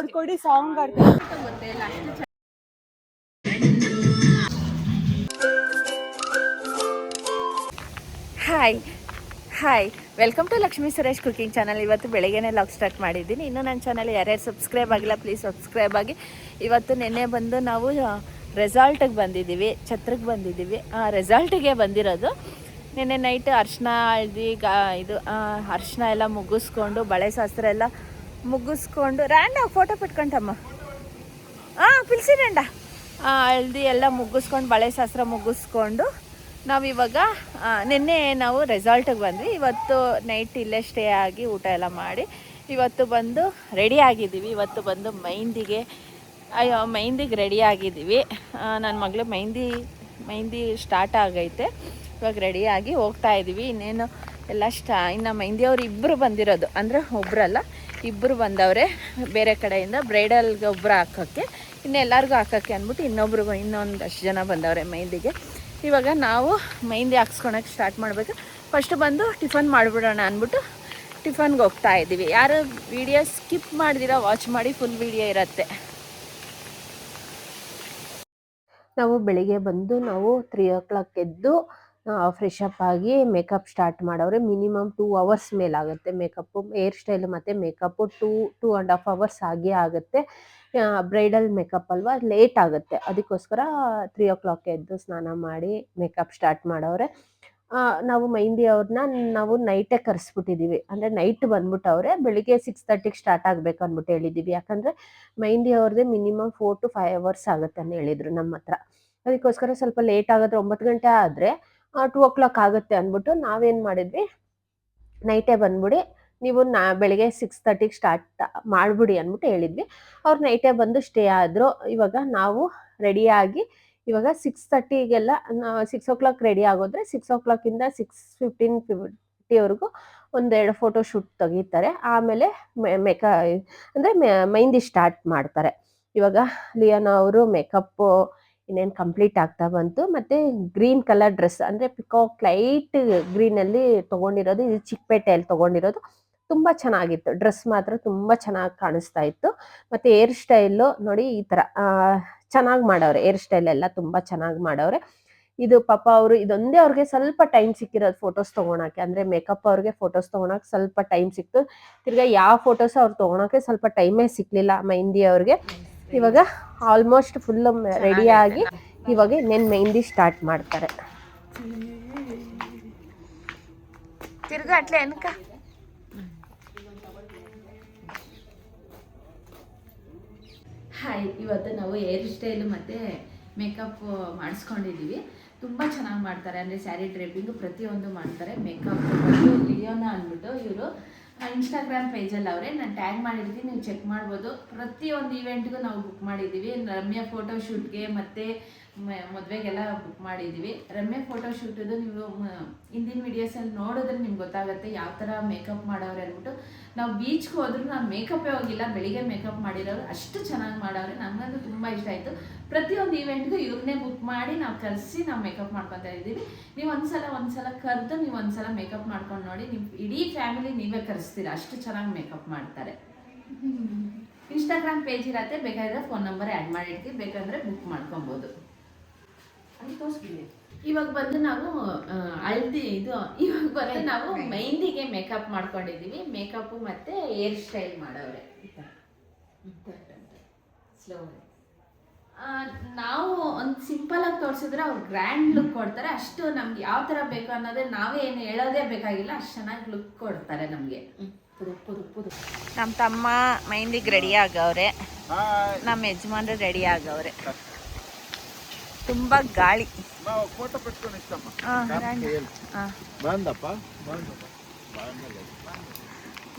ನೋಡ್ಕೊಡಿ song hi hi welcome to Lakshmi Suresh cooking channel ಇವತ್ತು ಬೆಳಗ್ಗೆನೇ log start ಮಾಡಿದ್ದೀನಿ. ಇನ್ನೂ ನನ್ನ ಚಾನಲ್ ಯಾರ್ಯಾರು ಸಬ್ಸ್ಕ್ರೈಬ್ ಆಗಿಲ್ಲ ಪ್ಲೀಸ್ ಸಬ್ಸ್ಕ್ರೈಬ್ ಆಗಿ. ಇವತ್ತು ನಿನ್ನೆ ಬಂದು ನಾವು ರೆಸಾರ್ಟಿಗೆ ಬಂದಿದ್ದೀವಿ. ಛತ್ರಕ್ಕೆ ಬಂದಿದ್ದೀವಿ. ರೆಸಾಲ್ಟಿಗೆ ಬಂದಿರೋದು ನಿನ್ನೆ ನೈಟ್ ಅರ್ಶಿನ ಹಳದಿ ಗಾ ಇದು ಅರ್ಶಿನ ಎಲ್ಲ ಮುಗಿಸ್ಕೊಂಡು ಬಳೆ ಶಾಸ್ತ್ರ ಎಲ್ಲ ಮುಗಿಸ್ಕೊಂಡು ರ್ಯಾಂಡ ಫೋಟೋ ಬಿಟ್ಕೊಂಡಮ್ಮ ಹಾಂ ಪಿಲ್ಸಿರಂಡ ಹಳದಿ ಎಲ್ಲ ಮುಗಿಸ್ಕೊಂಡು ಬಳೆ ಶಾಸ್ತ್ರ ಮುಗಿಸ್ಕೊಂಡು ನಾವಿವಾಗ ನಿನ್ನೆ ನಾವು ರೆಸಾರ್ಟಿಗೆ ಬಂದ್ವಿ. ಇವತ್ತು ನೈಟ್ ಇಲ್ಲೇ ಸ್ಟೇ ಆಗಿ ಊಟ ಎಲ್ಲ ಮಾಡಿ ಇವತ್ತು ಬಂದು ರೆಡಿ ಆಗಿದ್ದೀವಿ. ಇವತ್ತು ಬಂದು ಮೈಂದಿಗೆ, ಅಯ್ಯೋ ಮೆಹಂದಿಗೆ ರೆಡಿ ಆಗಿದ್ದೀವಿ. ನನ್ನ ಮಗಳು ಮೆಹಂದಿ ಮೆಹಂದಿ ಸ್ಟಾರ್ಟ್ ಆಗೈತೆ. ಇವಾಗ ರೆಡಿಯಾಗಿ ಹೋಗ್ತಾ ಇದ್ದೀವಿ. ಇನ್ನೇನು ಎಲ್ಲ ಸ್ಟಾ ಇನ್ನು ಮೆಹಂದಿಯವ್ರು ಇಬ್ಬರು ಬಂದಿರೋದು. ಅಂದರೆ ಒಬ್ಬರಲ್ಲ ಇಬ್ಬರು ಬಂದವ್ರೆ ಬೇರೆ ಕಡೆಯಿಂದ ಬ್ರೈಡಲ್ಗೆ ಒಬ್ಬರು ಹಾಕೋಕ್ಕೆ. ಇನ್ನು ಎಲ್ಲರಿಗೂ ಹಾಕೋಕ್ಕೆ ಅಂದ್ಬಿಟ್ಟು ಇನ್ನೊಬ್ರಿಗೂ ಇನ್ನೊಂದಷ್ಟು ಜನ ಬಂದವ್ರೆ ಮೆಹಂದಿಗೆ. ಇವಾಗ ನಾವು ಮೆಹಂದಿ ಹಾಕ್ಸ್ಕೊಳಕ್ಕೆ ಸ್ಟಾರ್ಟ್ ಮಾಡಬೇಕು. ಫಸ್ಟ್ ಬಂದು ಟಿಫನ್ ಮಾಡಿಬಿಡೋಣ ಅಂದ್ಬಿಟ್ಟು ಟಿಫನ್ಗೆ ಹೋಗ್ತಾ ಇದ್ದೀವಿ. ಯಾರು ವಿಡಿಯೋ ಸ್ಕಿಪ್ ಮಾಡಿದಿರಾ ವಾಚ್ ಮಾಡಿ ಫುಲ್ ವಿಡಿಯೋ ಇರುತ್ತೆ. ನಾವು ಬೆಳಿಗ್ಗೆ ಬಂದು ನಾವು ತ್ರೀ ಓ ಕ್ಲಾಕ್ ಎದ್ದು ಫ್ರೆಶ್ ಅಪ್ ಆಗಿ ಮೇಕಪ್ ಸ್ಟಾರ್ಟ್ ಮಾಡೋರೆ ಮಿನಿಮಮ್ ಟೂ ಅವರ್ಸ್ ಮೇಲಾಗುತ್ತೆ ಮೇಕಪ್ಪು. ಹೇರ್ ಸ್ಟೈಲ್ ಮತ್ತು makeup two two and half hours ಆಗೇ ಆಗುತ್ತೆ. ಬ್ರೈಡಲ್ ಮೇಕಪ್ ಅಲ್ವಾ? ಲೇಟ್ ಆಗುತ್ತೆ. ಅದಕ್ಕೋಸ್ಕರ ತ್ರೀ ಓ ಕ್ಲಾಕ್ ಎದ್ದು ಸ್ನಾನ ಮಾಡಿ ಮೇಕಪ್ ಸ್ಟಾರ್ಟ್ ಮಾಡೋರೆ ನಾವು ಮೆಹಂದಿ ಅವ್ರನ್ನ ನಾವು ನೈಟೇ ಕರೆಸ್ಬಿಟ್ಟಿದ್ದೀವಿ ಅಂದರೆ ನೈಟ್ ಬಂದ್ಬಿಟ್ಟವ್ರೆ. ಬೆಳಿಗ್ಗೆ ಸಿಕ್ಸ್ ತರ್ಟಿಗೆ ಸ್ಟಾರ್ಟ್ ಆಗಬೇಕು ಅಂದ್ಬಿಟ್ಟು ಹೇಳಿದ್ದೀವಿ ಯಾಕಂದರೆ ಮೆಹಂದಿ ಅವ್ರದ್ದೇ minimum four to five hours ಆಗುತ್ತೆ ಅಂತ ಹೇಳಿದರು ನಮ್ಮ ಹತ್ರ ಅದಕ್ಕೋಸ್ಕರ ಸ್ವಲ್ಪ ಲೇಟ್ ಆಗಿದ್ರೆ ಒಂಬತ್ತು ಗಂಟೆ ಆದರೆ ಟೂ ಓ ಕ್ಲಾಕ್ ಆಗುತ್ತೆ ಅಂದ್ಬಿಟ್ಟು ನಾವೇನು ಮಾಡಿದ್ವಿ? ನೈಟೇ ಬಂದ್ಬಿಡಿ, ನೀವು ನಾ ಬೆಳಿಗ್ಗೆ ಸಿಕ್ಸ್ ತರ್ಟಿಗೆ ಸ್ಟಾರ್ಟ್ ಮಾಡಿಬಿಡಿ ಅಂದ್ಬಿಟ್ಟು ಹೇಳಿದ್ವಿ. ಅವ್ರು ನೈಟೇ ಬಂದು ಸ್ಟೇ ಆದರು. ಇವಾಗ ನಾವು ರೆಡಿಯಾಗಿ ಇವಾಗ ಸಿಕ್ಸ್ ತರ್ಟಿಗೆಲ್ಲ ಸಿಕ್ಸ್ ಓ ಕ್ಲಾಕ್ ರೆಡಿ ಆಗೋದ್ರೆ ಸಿಕ್ಸ್ ಓ ಕ್ಲಾಕಿಂದ ಸಿಕ್ಸ್ ಫಿಫ್ಟೀನ್ ಫಿಫ್ಟಿವರೆಗೂ ಒಂದೆರಡು ಫೋಟೋ ಶೂಟ್ ತೆಗಿತಾರೆ. ಆಮೇಲೆ ಮೇಕ ಅಂದರೆ ಮೆಹಂದಿ ಸ್ಟಾರ್ಟ್ ಮಾಡ್ತಾರೆ. ಇವಾಗ ಲಿಯಾನ ಅವರು ಮೇಕಪ್ಪು ಇನ್ನೇನು ಕಂಪ್ಲೀಟ್ ಆಗ್ತಾ ಬಂತು. ಮತ್ತು ಗ್ರೀನ್ ಕಲರ್ ಡ್ರೆಸ್ ಅಂದರೆ ಪಿಕಾಕ್ ಲೈಟ್ ಗ್ರೀನಲ್ಲಿ ತೊಗೊಂಡಿರೋದು, ಇದು ಚಿಕ್ಕಪೇಟೆಯಲ್ಲಿ ತೊಗೊಂಡಿರೋದು. ತುಂಬ ಚೆನ್ನಾಗಿತ್ತು. ಡ್ರೆಸ್ ಮಾತ್ರ ತುಂಬ ಚೆನ್ನಾಗಿ ಕಾಣಿಸ್ತಾ ಇತ್ತು. ಮತ್ತು ಹೇರ್ ಸ್ಟೈಲು ನೋಡಿ ಈ ಥರ ಚೆನ್ನಾಗಿ ಮಾಡವ್ರೆ. ಏರ್ ಸ್ಟೈಲ್ ಎಲ್ಲ ತುಂಬ ಚೆನ್ನಾಗಿ ಮಾಡವ್ರೆ. ಇದು ಪಾಪ ಅವರು ಇದೊಂದೇ ಅವ್ರಿಗೆ ಸ್ವಲ್ಪ ಟೈಮ್ ಸಿಕ್ಕಿರೋದು ಫೋಟೋಸ್ ತೊಗೊಳಕ್ಕೆ. ಅಂದರೆ ಮೇಕಪ್ ಅವ್ರಿಗೆ ಫೋಟೋಸ್ ತೊಗೊಳಕ್ಕೆ ಸ್ವಲ್ಪ ಟೈಮ್ ಸಿಕ್ತು. ತಿರ್ಗಾ ಯಾವ ಫೋಟೋಸ್ ಅವ್ರು ತೊಗೊಳಕ್ಕೆ ಸ್ವಲ್ಪ ಟೈಮೇ ಸಿಕ್ಕಲಿಲ್ಲ ಮೆಹಂದಿ ಅವ್ರಿಗೆ. ಇವಾಗ ಆಲ್ಮೋಸ್ಟ್ ಫುಲ್ ರೆಡಿಯಾಗಿ ಇವಾಗ ನೆನ್ ಮೆಹಂದಿ ಸ್ಟಾರ್ಟ್ ಮಾಡ್ತಾರೆ. ತಿರ್ಗಾ ಅಟ್ಲೆ ಅನ್ಕ. ಹಾಯ್ ಇವತ್ತು ನಾವು ಹೇರ್ ಸ್ಟೈಲು ಮತ್ತು ಮೇಕಪ್ ಮಾಡಿಸ್ಕೊಂಡಿದ್ದೀವಿ ತುಂಬ ಚೆನ್ನಾಗಿ ಮಾಡ್ತಾರೆ. ಅಂದರೆ ಸ್ಯಾರಿ ಡ್ರೇಪಿಂಗು ಪ್ರತಿಯೊಂದು ಮಾಡ್ತಾರೆ. ಮೇಕಪ್ ಲಿಯೋನ ಅಂದ್ಬಿಟ್ಟು ಇವರು ಇನ್ಸ್ಟಾಗ್ರಾಮ್ ಪೇಜಲ್ಲಿ ಅವರೇ, ನಾನು ಟ್ಯಾಗ್ ಮಾಡಿರ್ತೀನಿ, ನೀವು ಚೆಕ್ ಮಾಡ್ಬೋದು. ಪ್ರತಿಯೊಂದು ಇವೆಂಟ್ಗೂ ನಾವು ಬುಕ್ ಮಾಡಿದ್ದೀವಿ. ರಮ್ಯಾ ಫೋಟೋ ಶೂಟ್ಗೆ ಮತ್ತು ಮದುವೆಗೆಲ್ಲ ಬುಕ್ ಮಾಡಿದ್ದೀವಿ ರಮ್ಯ ಫೋಟೋ ಶೂಟದು ನೀವು ಹಿಂದಿನ ವೀಡಿಯೋಸಲ್ಲಿ ನೋಡಿದ್ರೆ ನಿಮ್ಗೆ ಗೊತ್ತಾಗುತ್ತೆ ಯಾವ ಥರ ಮೇಕಪ್ ಮಾಡೋರೆ ಅಂದ್ಬಿಟ್ಟು. ನಾವು ಬೀಚ್ಗೆ ಹೋದ್ರೂ ನಾವು ಮೇಕಪ್ಪೇ ಹೋಗಿಲ್ಲ ಬೆಳಿಗ್ಗೆ ಮೇಕಪ್ ಮಾಡಿರೋರು ಅಷ್ಟು ಚೆನ್ನಾಗಿ ಮಾಡೋರು ನಮಗಂತೂ ತುಂಬ ಇಷ್ಟ ಆಯಿತು. ಪ್ರತಿಯೊಂದು ಈವೆಂಟ್ಗೂ ಇವ್ರನ್ನೇ ಬುಕ್ ಮಾಡಿ ನಾವು ಕರೆಸಿ ನಾವು ಮೇಕಪ್ ಮಾಡ್ಕೊತಾ ಇದ್ದೀವಿ. ನೀವು ಒಂದ್ಸಲ ಒಂದ್ಸಲ ಕರೆದು ನೀವು ಒಂದ್ಸಲ ಮೇಕಪ್ ಮಾಡ್ಕೊಂಡು ನೋಡಿ ನಿಮ್ಮ ಇಡೀ ಫ್ಯಾಮಿಲಿ ನೀವೇ ಕರೆಸ್ತೀರಾ. ಅಷ್ಟು ಚೆನ್ನಾಗಿ ಮೇಕಪ್ ಮಾಡ್ತಾರೆ. ಇನ್ಸ್ಟಾಗ್ರಾಮ್ ಪೇಜ್ ಇರತ್ತೆ. ಬೇಕಾದ್ರೆ ಫೋನ್ ನಂಬರ್ ಆ್ಯಡ್ ಮಾಡಿರ್ತೀವಿ ಬೇಕಂದರೆ ಬುಕ್ ಮಾಡ್ಕೊಬೋದು. ಅಲ್ಲಿ ಇವಾಗ ಬಂದು ನಾವು ಅಳ್ತಿ ಹಳ್ದಿ ಇದು ಇವಾಗ ಬಂದು ನಾವು ಮೆಹಂದಿಗೆ ಮೇಕಪ್ ಮಾಡ್ಕೊಂಡಿದ್ದೀವಿ. ಮೇಕಪ್ಪು ಮತ್ತೆ ಹೇರ್ ಸ್ಟೈಲ್ ಮಾಡೋರೆ ಸ್ಲೋ ನಾವು ಒಂದು ಸಿಂಪಲಾಗಿ ಆಗಿ ತೋರಿಸಿದ್ರೆ ಅವ್ರು ಗ್ರ್ಯಾಂಡ್ ಲುಕ್ ಕೊಡ್ತಾರೆ. ಅಷ್ಟು ನಮ್ಗೆ ಯಾವ ಥರ ಬೇಕು ಅನ್ನೋದೇ ನಾವೇ ಏನು ಹೇಳೋದೇ ಬೇಕಾಗಿಲ್ಲ. ಅಷ್ಟು ಚೆನ್ನಾಗಿ ಲುಕ್ ಕೊಡ್ತಾರೆ ನಮಗೆ. ನಮ್ಮ ತಮ್ಮ ಮೆಹಂದಿಗೆ ರೆಡಿ ಆಗವ್ರೆ. ನಮ್ಮ ಯಜಮಾನ್ರು ರೆಡಿ ಆಗವ್ರೆ ತುಂಬ ಗಾಳಿ ನಾವು ಫೋಟೋ ಪೆಟ್ಕೊಂಡು ಇಷ್ಟಮ್ಮ ಹಾಂ ಹಾಂ ಬಂದಪ್ಪ ಬಂದಪ್ಪ ಗಾಳಿ.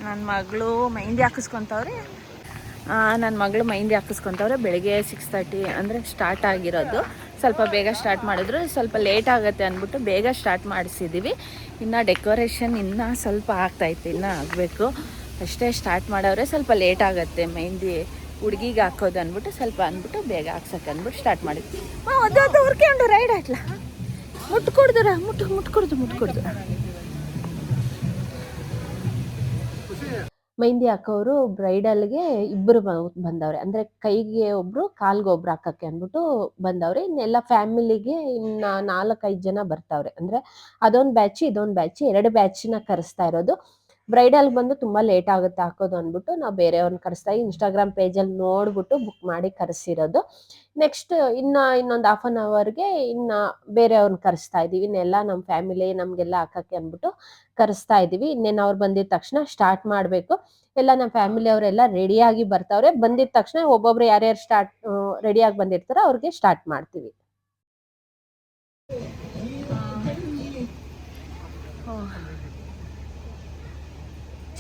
ನನ್ನ ಮಗಳು ಮೆಹಂದಿ ಹಾಕಿಸ್ಕೊಂತವ್ರೆ. ನನ್ನ ಮಗಳು ಮೆಹಂದಿ ಹಾಕಿಸ್ಕೊಂತವ್ರೆ ಬೆಳಿಗ್ಗೆ ಸಿಕ್ಸ್ ತರ್ಟಿ ಅಂದರೆ ಸ್ಟಾರ್ಟ್ ಆಗಿರೋದು. ಸ್ವಲ್ಪ ಬೇಗ ಸ್ಟಾರ್ಟ್ ಮಾಡಿದ್ರು. ಸ್ವಲ್ಪ ಲೇಟ್ ಆಗುತ್ತೆ ಅಂದ್ಬಿಟ್ಟು ಬೇಗ ಸ್ಟಾರ್ಟ್ ಮಾಡಿಸಿದ್ದೀವಿ ಇನ್ನು ಡೆಕೋರೇಷನ್ ಇನ್ನೂ ಸ್ವಲ್ಪ ಆಗ್ತಾಯಿತ್ತು ಇನ್ನೂ ಆಗಬೇಕು. ಅಷ್ಟೇ ಸ್ಟಾರ್ಟ್ ಮಾಡವ್ರೆ. ಸ್ವಲ್ಪ ಲೇಟ್ ಆಗುತ್ತೆ ಮೆಹಂದಿ ಹುಡುಗಿಗೆ ಹಾಕೋದು ಅಂದ್ಬಿಟ್ಟು ಸ್ವಲ್ಪ ಅಂದ್ಬಿಟ್ಟು ಬೇಗ ಹಾಕ್ಸಕ್ಕೆ ಅಂದ್ಬಿಟ್ಟು ಸ್ಟಾರ್ಟ್ ಮಾಡಿದ್ವಿ. ಮಾ ಹುರ್ಕೊಂಡು ರೈಡ್ ಆಟ್ಲ ಮುಟ್ಕೊಡ್ದುರ? ಮುಟ್ಟು ಮುಟ್ಕೊಡ್ದು ಮುಟ್ಕೊಡ್ದು. ಮೆಹಂದಿ ಹಾಕೋರು ಬ್ರೈಡಲ್ಗೆ ಇಬ್ಬರು ಬಂದವ್ರೆ. ಅಂದ್ರೆ ಕೈಗೆ ಒಬ್ರು, ಕಾಲ್ಗೆ ಒಬ್ರು ಹಾಕಕ್ಕೆ ಅಂದ್ಬಿಟ್ಟು ಬಂದವ್ರೆ. ಇನ್ನೆಲ್ಲ ಫ್ಯಾಮಿಲಿಗೆ ಇನ್ನ ನಾಲ್ಕೈದು ಜನ ಬರ್ತಾವ್ರೆ. ಅಂದ್ರೆ ಅದೊಂದು ಬ್ಯಾಚ್ ಇದೊಂದು ಬ್ಯಾಚ್ ಎರಡು ಬ್ಯಾಚ್ನ ಕರೆಸ್ತಾ ಇರೋದು. ಬ್ರೈಡಲ್ ಬಂದು ತುಂಬಾ ಲೇಟ್ ಆಗುತ್ತೆ ಹಾಕೋದು ಅಂದ್ಬಿಟ್ಟು ನಾವು ಬೇರೆಯವ್ರನ್ನ ಕರೆಸ್ತಾ ಇನ್ಸ್ಟಾಗ್ರಾಮ್ ಪೇಜಲ್ಲಿ ನೋಡ್ಬಿಟ್ಟು ಬುಕ್ ಮಾಡಿ ಕರೆಸಿರೋದು. ನೆಕ್ಸ್ಟ್ ಇನ್ನ ಇನ್ನೊಂದು ಹಾಫ್ ಅನ್ ಅವರ್ಗೆ ಇನ್ನ ಬೇರೆಯವ್ರನ್ನ ಕರೆಸ್ತಾ ಇದೀವಿ. ಇನ್ನೆಲ್ಲ ನಮ್ಮ ಫ್ಯಾಮಿಲಿ ನಮ್ಗೆಲ್ಲ ಹಾಕಕ್ಕೆ ಅಂದ್ಬಿಟ್ಟು ಕರೆಸ್ತಾ ಇದೀವಿ. ಇನ್ನೇನು ಅವ್ರು ಬಂದಿದ ತಕ್ಷಣ ಸ್ಟಾರ್ಟ್ ಮಾಡಬೇಕು. ಎಲ್ಲ ನಮ್ಮ ಫ್ಯಾಮಿಲಿ ಅವರೆಲ್ಲ ರೆಡಿಯಾಗಿ ಬರ್ತಾವ್ರೆ. ಬಂದಿದ ತಕ್ಷಣ ಒಬ್ಬೊಬ್ರು ಯಾರ್ಯಾರು ಸ್ಟಾರ್ಟ್ ರೆಡಿಯಾಗಿ ಬಂದಿರ್ತಾರೋ ಅವ್ರಿಗೆ ಸ್ಟಾರ್ಟ್ ಮಾಡ್ತೀವಿ.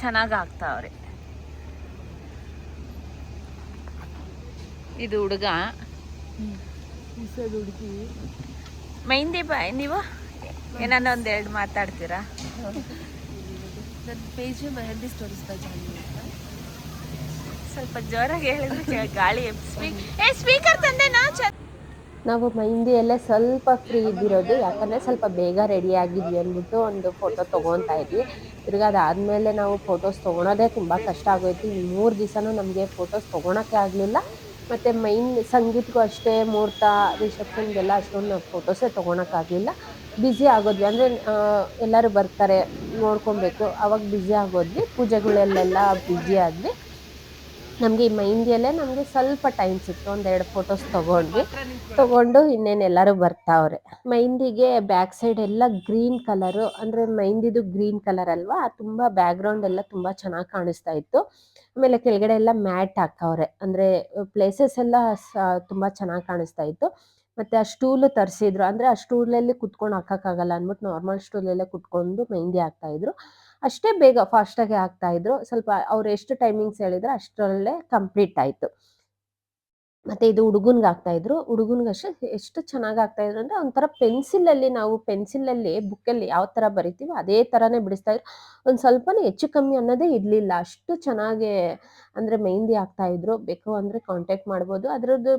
ಚೆನ್ನಾಗಿ ಆಗ್ತಾವ್ರೆ ಇದು ಹುಡುಗ. ಮೆಹಂದಿ ಬಾಯ್ ನೀವು? ಏನನ್ನ ಒಂದ್ ಎರಡು ಮಾತಾಡ್ತೀರಾ? ನನ್ನ page mehndi stories by Janvi ಸ್ವಲ್ಪ ಜೋರಾಗಿ ಹೇಳಿದ್ರೆ ಗಾಳಿ ಸ್ಪೀಕ್ ಏ ಸ್ಪೀಕರ್ ತಂದೆ ನಾ ನಾವು ಮೆಹಂದಿಯಲ್ಲೇ ಸ್ವಲ್ಪ ಫ್ರೀ ಇದ್ದಿರೋದು. ಯಾಕಂದರೆ ಸ್ವಲ್ಪ ಬೇಗ ರೆಡಿ ಆಗಿದ್ವಿ ಅಂದ್ಬಿಟ್ಟು ಒಂದು ಫೋಟೋ ತೊಗೊತಾ ಇದ್ವಿ. ತಿರ್ಗಿ ಅದಾದಮೇಲೆ ನಾವು ಫೋಟೋಸ್ ತೊಗೊಳೋದೇ ತುಂಬ ಕಷ್ಟ ಆಗೋಯ್ತು. ಮೂರು ದಿವಸನೂ ನಮಗೆ ಫೋಟೋಸ್ ತೊಗೊಳಕ್ಕೆ ಆಗಲಿಲ್ಲ. ಮತ್ತು ಮೈನ್ ಸಂಗೀತಕ್ಕೂ ಅಷ್ಟೇ ಮುಹೂರ್ತ ರಿಸೆಪ್ಷನ್ಗೆಲ್ಲ ಅಷ್ಟೊಂದು ನಾವು ಫೋಟೋಸೇ ತೊಗೊಳಕ್ಕಾಗಲಿಲ್ಲ ಬ್ಯುಸಿ ಆಗೋದ್ವಿ. ಅಂದರೆ ಎಲ್ಲರೂ ಬರ್ತಾರೆ ನೋಡ್ಕೊಬೇಕು. ಅವಾಗ ಬ್ಯುಸಿ ಆಗೋದ್ವಿ. ಪೂಜೆಗಳಲ್ಲೆಲ್ಲ ಬ್ಯುಸಿ ಆದ್ವಿ. ನಮಗೆ ಈ ಮೆಹಂದಿಯಲ್ಲೇ ನಮಗೆ ಸ್ವಲ್ಪ ಟೈಮ್ ಸಿಕ್ತು. ಒಂದೆರಡು ಫೋಟೋಸ್ ತೊಗೊಂಡ್ವಿ. ತೊಗೊಂಡು ಇನ್ನೇನು ಎಲ್ಲರೂ ಬರ್ತಾವ್ರೆ. ಮೆಹಂದಿಗೆ ಬ್ಯಾಕ್ ಸೈಡ್ ಎಲ್ಲ ಗ್ರೀನ್ ಕಲರು ಅಂದರೆ ಮೆಹಂದಿದು ಗ್ರೀನ್ ಕಲರ್ ಅಲ್ವಾ? ತುಂಬ ಬ್ಯಾಕ್ಗ್ರೌಂಡ್ ಎಲ್ಲ ತುಂಬ ಚೆನ್ನಾಗಿ ಕಾಣಿಸ್ತಾ ಇತ್ತು. ಆಮೇಲೆ ಕೆಳಗಡೆ ಎಲ್ಲ ಮ್ಯಾಟ್ ಹಾಕವ್ರೆ. ಅಂದರೆ ಪ್ಲೇಸಸ್ ಎಲ್ಲ ತುಂಬ ಚೆನ್ನಾಗಿ ಕಾಣಿಸ್ತಾ ಇತ್ತು. ಮತ್ತು ಆ ಸ್ಟೂಲು ತರಿಸಿದ್ರು. ಅಂದರೆ ಆ ಸ್ಟೂಲಲ್ಲಿ ಕುತ್ಕೊಂಡು ಹಾಕೋಕ್ಕಾಗಲ್ಲ ಅಂದ್ಬಿಟ್ಟು ನಾರ್ಮಲ್ ಸ್ಟೂಲಲ್ಲೇ ಕುತ್ಕೊಂಡು ಮೆಹಂದಿ ಹಾಕ್ತಾಯಿದ್ರು ಅಷ್ಟೇ ಬೇಗ ಫಾಸ್ಟಾಗಿ ಇದ್ರು. ಸ್ವಲ್ಪ ಅವ್ರು ಎಷ್ಟು ಟೈಮಿಂಗ್ಸ್ ಹೇಳಿದ್ರು ಅಷ್ಟರಲ್ಲೇ ಕಂಪ್ಲೀಟ್ ಆಯಿತು. ಮತ್ತೆ ಇದು ಹುಡುಗನ್ಗೆ ಇದ್ರು. ಹುಡುಗನ್ಗೆ ಅಷ್ಟೇ ಎಷ್ಟು ಚೆನ್ನಾಗಿ ಆಗ್ತಾ ಇದ್ರು ಅಂದ್ರೆ ಒಂಥರ ಪೆನ್ಸಿಲಲ್ಲಿ ನಾವು ಪೆನ್ಸಿಲಲ್ಲಿ ಬುಕ್ಕಲ್ಲಿ ಯಾವ ಥರ ಬರಿತೀವೋ ಅದೇ ಥರನೇ ಬಿಡಿಸ್ತಾಯಿದ್ರು ಒಂದು ಸ್ವಲ್ಪನೇ ಹೆಚ್ಚು ಕಮ್ಮಿ ಅನ್ನೋದೇ ಇರಲಿಲ್ಲ. ಅಷ್ಟು ಚೆನ್ನಾಗಿ ಅಂದರೆ ಮೆಹಂದಿ ಇದ್ರು. ಬೇಕು ಅಂದರೆ ಕಾಂಟ್ಯಾಕ್ಟ್ ಮಾಡ್ಬೋದು. ಅದರದ್ದು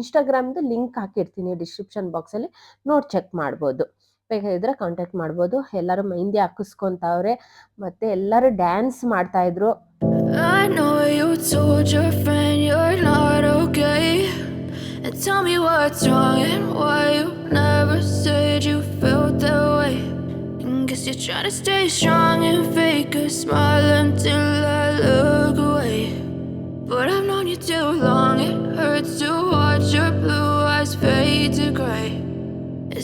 ಇನ್ಸ್ಟಾಗ್ರಾಮ್ದು ಲಿಂಕ್ ಹಾಕಿರ್ತೀನಿ ಡಿಸ್ಕ್ರಿಪ್ಷನ್ ಬಾಕ್ಸಲ್ಲಿ ನೋಡಿ ಚೆಕ್ ಮಾಡ್ಬೋದು. ಬೇಕಾಗಿದ್ರೆ ಕಾಂಟ್ಯಾಕ್ಟ್ ಮಾಡ್ಬೋದು ಎಲ್ಲರೂ ಮೆಹಂದಿ ಹಾಕಿಸ್ಕೊತಾವ್ರೆ ಮತ್ತು ಎಲ್ಲರೂ ಡ್ಯಾನ್ಸ್ ಮಾಡ್ತಾಯಿದ್ರು I know you told your friend you're not okay. And tell me what's wrong and why you never said you felt that way. And guess you're trying to stay strong and fake a smile until I look away. But I've known you too long, it hurts to watch your blue eyes fade to gray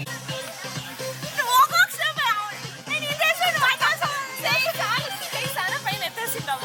我光吃不了，那你这事儿还敢说？谁咋谁咋的非得这心的不？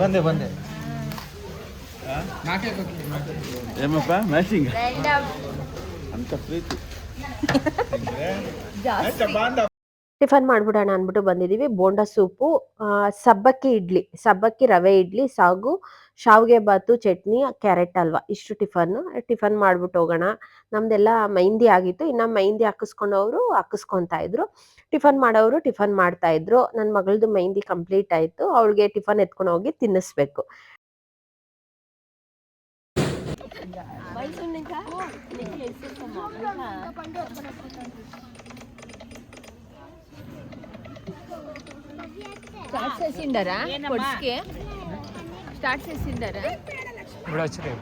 ಬಂದೆ ಬಂದೆ. ಏಮಪ್ಪ matching ಅಂತ ಪ್ರೀತಿ. Tiffin ಮಾಡ್ಬಿಡೋಣ ಅಂದ್ಬಿಟ್ಟು ಬಂದಿದೀವಿ bonda soup ಸಬ್ಬಕ್ಕಿ ಇಡ್ಲಿ ಸಬ್ಬಕ್ಕಿ ರವೆ ಇಡ್ಲಿ ಸಾಗು ಶಾವಿಗೆ ಬಾತು ಚಟ್ನಿ ಕ್ಯಾರೆಟ್ ಅಲ್ವಾ? ಇಷ್ಟು ಟಿಫನ್. ಟಿಫನ್ ಮಾಡ್ಬಿಟ್ಟು ಹೋಗೋಣ. ನಮ್ದೆಲ್ಲ ಮೆಹಂದಿ ಆಗಿತ್ತು. ಇನ್ನ ಮೆಹಂದಿ ಹಾಕಿಸ್ಕೊಂಡವರು ಹಾಕಿಸ್ಕೊಂತಾ ಇದ್ರು. ಟಿಫನ್ ಮಾಡೋರು ಟಿಫನ್ ಮಾಡ್ತಾ ಇದ್ರು. ನನ್ನ ಮಗಳದು ಮೆಹಂದಿ ಕಂಪ್ಲೀಟ್ ಆಯ್ತು. ಅವಳಿಗೆ ಟಿಫನ್ ಎತ್ಕೊಂಡು ಹೋಗಿ ತಿನ್ನಿಸ್ಬೇಕು. స్టార్ట్ చేసిండారా? ఇప్పుడు. వచ్చినాయి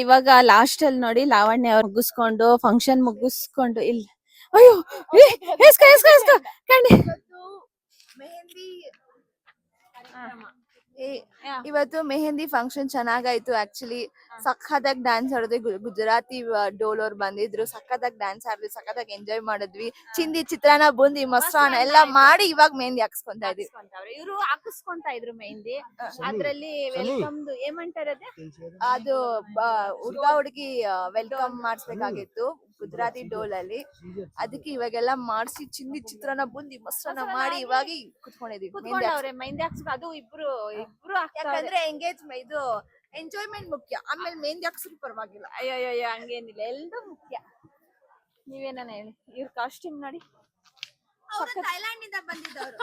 ಇವಾಗ ಲಾಸ್ಟ್ ಅಲ್ಲಿ ನೋಡಿ ಲಾವಣ್ಯ ಅವ್ರು ಮುಗಿಸ್ಕೊಂಡು ಫಂಕ್ಷನ್ ಮುಗಿಸ್ಕೊಂಡು ಇಲ್ಲ ಅಯ್ಯೋ ಕಣ್ಣಿ. ಮೆಹಂದಿ ಇವತ್ತು ಮೆಹಂದಿ ಫಂಕ್ಷನ್ ಚೆನ್ನಾಗಾಯ್ತು ಆಕ್ಚುಲಿ ಸಖತ್ತಾಗಿ ಡ್ಯಾನ್ಸ್ ಆಡಿದ್ವಿ. ಗುಜರಾತಿ ಡೋಲ್ ಅವ್ರು ಬಂದಿದ್ರು. ಸಖತ್ತಾಗಿ ಡ್ಯಾನ್ಸ್ ಆಡಿದ್ವಿ ಸಖತ್ತಾಗಿ ಎಂಜಾಯ್ ಮಾಡಿದ್ವಿ. ಚಿಂದಿ ಚಿತ್ರಾನ ಬುಂದಿ ಮೊಸರನ್ನ ಎಲ್ಲ ಮಾಡಿ ಇವಾಗ ಮೆಹಂದಿ ಹಾಕ್ಸ್ಕೊಂತ ಇದ್ವಿ ಇವರು ಹಾಕಿಸ್ಕೊಂತ ಇದ್ರು ಮೆಹಂದಿ ಅದ್ರಲ್ಲಿ ವೆಲ್ಕಮ್ ಏಮಂತಾರೆ ಅದು? ಹುಡ್ಗ ಹುಡುಗಿ ವೆಲ್ಕಮ್ ಮಾಡಿಸ್ಬೇಕಾಗಿತ್ತು ಗುಜರಾತಿ ಡೋಲ್ ಅಲ್ಲಿ ಅದಕ್ಕೆ ಇವಾಗೆಲ್ಲ ಮಾಡಿಸಿ ಚಿಂದಿ ಚಿತ್ರನ ಬುಂದಿ ಮೊಸರನ್ನ ಮಾಡಿ ಇವಾಗ ಹಾಕ್ಸ್ಬೇಕು ಅದು ಇಬ್ರು ಇಬ್ರು ಯಾಕಂದ್ರೆ ಎಂಗೇಜ್ ಇದು ಎಂಜಾಯ್ಮೆಂಟ್ ಮುಖ್ಯ. ಆಮೇಲೆ ಮೆಹಂದಿ ಹಾಕ್ಸಿದ್ರು ಪರವಾಗಿಲ್ಲ. ಅಯ್ಯೋ ಅಯ್ಯೋ ಅಯ್ಯೋ ಹಂಗೇನಿಲ್ಲ. ಎಲ್ಲರೂ ಮುಖ್ಯ. ನೀವೇನ ಹೇಳಿ? ಇವ್ರ ಕಾಸ್ಟ್ಯೂಮ್ ನೋಡಿ. ಥೈಲ್ಯಾಂಡ್ ಇಂದ ಬಂದಿದ್ದವರು.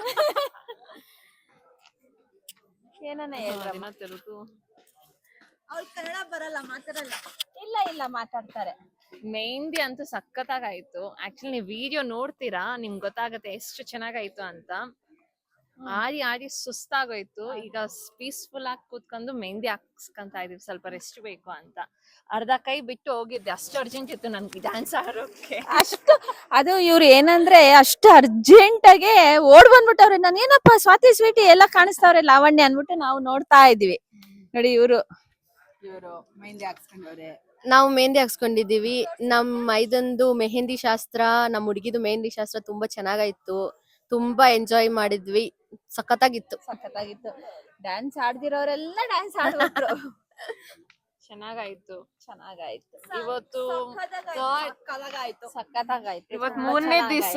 ಏನನ್ನ ಹೇಳ್ರಮ್ಮ ಅವ್ರು ಕನ್ನಡ ಬರಲ್ಲ ಮಾತಾಡಲ್ಲ. ಇಲ್ಲ ಇಲ್ಲ ಮಾತಾಡ್ತಾರೆ. ಮೆಹಂದಿ ಅಂತೂ ಸಖತ್ತಾಗಾಯ್ತು. ಆಕ್ಚುಲಿ ನೀವು ವಿಡಿಯೋ ನೋಡ್ತೀರಾ? ನಿಮ್ಗೆ ಗೊತ್ತಾಗತ್ತೆ ಎಷ್ಟು ಚೆನ್ನಾಗಾಯ್ತು ಅಂತ. ಆಡಿ ಆಡಿ ಸುಸ್ತಾಗೋಯ್ತು. ಈಗ ಪೀಸ್ಫುಲ್ ಆಗಿ ಕೂತ್ಕೊಂಡು ಮೆಹಂದಿ ಹಾಕ್ಸ್ಕೊಂತ ಇದೀವಿ. ಸ್ವಲ್ಪ ರೆಸ್ಟ್ ಬೇಕು ಅಂತ. ಅರ್ಧ ಕೈ ಬಿಟ್ಟು ಹೋಗಿದ್ದೆ. ಅಷ್ಟು ಅರ್ಜೆಂಟ್ ಇತ್ತು ನನ್ಗೆ ಡ್ಯಾನ್ಸ್ ಆಡೋಕೆ. ಅಷ್ಟು ಅದು ಇವ್ರು ಏನಂದ್ರೆ ಅಷ್ಟು ಅರ್ಜೆಂಟ್ ಆಗಿ ಓಡ್ ಬಂದ್ಬಿಟ್ಟವ್ರೆ. ನಾನು ಏನಪ್ಪ ಸ್ವಾತಿ ಸ್ವೀಟಿ ಎಲ್ಲ ಕಾಣಿಸ್ತಾವ್ರೆ ಲಾವಣ್ಯ ಅನ್ಬಿಟ್ಟು ನಾವು ನೋಡ್ತಾ ಇದೀವಿ ನೋಡಿ ಇವ್ರು. ನಾವು ಮೆಹಂದಿ ಹಾಕ್ಸ್ಕೊಂಡಿದೀವಿ ನಮ್ ಐದೊಂದು ಮೆಹಂದಿ ಶಾಸ್ತ್ರ ನಮ್ ಹುಡುಗಿದು ಮೆಹಂದಿ ಶಾಸ್ತ್ರ ತುಂಬಾ ಚೆನ್ನಾಗಾಯ್ತು. ತುಂಬಾ ಎಂಜಾಯ್ ಮಾಡಿದ್ವಿ. ಸಖತ್ತಾಗಿತ್ತು. ಸಖತ್ತಾಗಿತ್ತು. Dance ಆಡ್ದಿರೋರೆಲ್ಲ dance ಆಡ್ಬಿಟ್ರು. ಚೆನ್ನಾಗಾಯ್ತು. ಚೆನ್ನಾಗಾಯ್ತು. ಇವತ್ತು ಸಖತ್ತಾಗಾಯ್ತು. ಇವತ್ತು ಮೂರನೇ ದಿವಸ.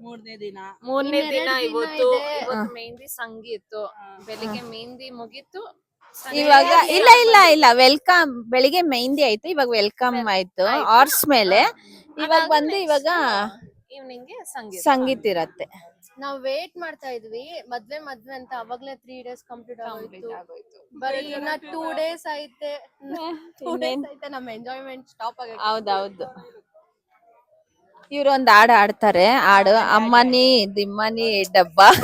ಮೂರನೇ ದಿನ. ಮೂರನೇ ದಿನ ಇವತ್ತು ಇವತ್ತು ಮೆಹಂದಿ ಸಂಗೀತು ಬೆಳಿಗ್ಗೆ ಮೆಹಂದಿ ಮುಗೀತು. ಇವಾಗ ಇಲ್ಲ ಇಲ್ಲ ಇಲ್ಲ. ವೆಲ್ಕಮ್ ಬೆಳಿಗ್ಗೆ ಮೆಹಂದಿ ಆಯ್ತು. ಇವಾಗ ವೆಲ್ಕಮ್ ಆಯ್ತು. ಆರ್ಸ್ ಮೇಲೆ. ಇವಾಗ ಬಂದು ಇವಾಗ ಈವ್ನಿಂಗ್ ಸಂಗೀತ ಸಂಗೀತ ಇರತ್ತೆ. ನಾವ್ ವೇಟ್ ಮಾಡ್ತಾ ಇದ್ವಿ. ಮದ್ವೆ ಮದ್ವೆ ಅಂತ ಅವಾಗ್ಲೇ ತ್ರೀ ಡೇಸ್ ಕಂಪ್ಲೀಟ್ ಆಗೋಯ್ತು. ಬರೀ ಇನ್ನ ಟೂ ಡೇಸ್ ಐತೆ ಟೂ ಡೇಸ್ ಐತೆ ನಮ್ ಎಂಜಾಯ್ಮೆಂಟ್ ಸ್ಟಾಪ್ ಹೌದ್ ಹೌದೌದು. ಇವ್ರು ಒಂದ್ ಹಾಡು ಆಡ್ತಾರೆ ಹಾಡು ಅಮ್ಮನಿ ದಿಮ್ಮನಿ ಡಬ್ಬ.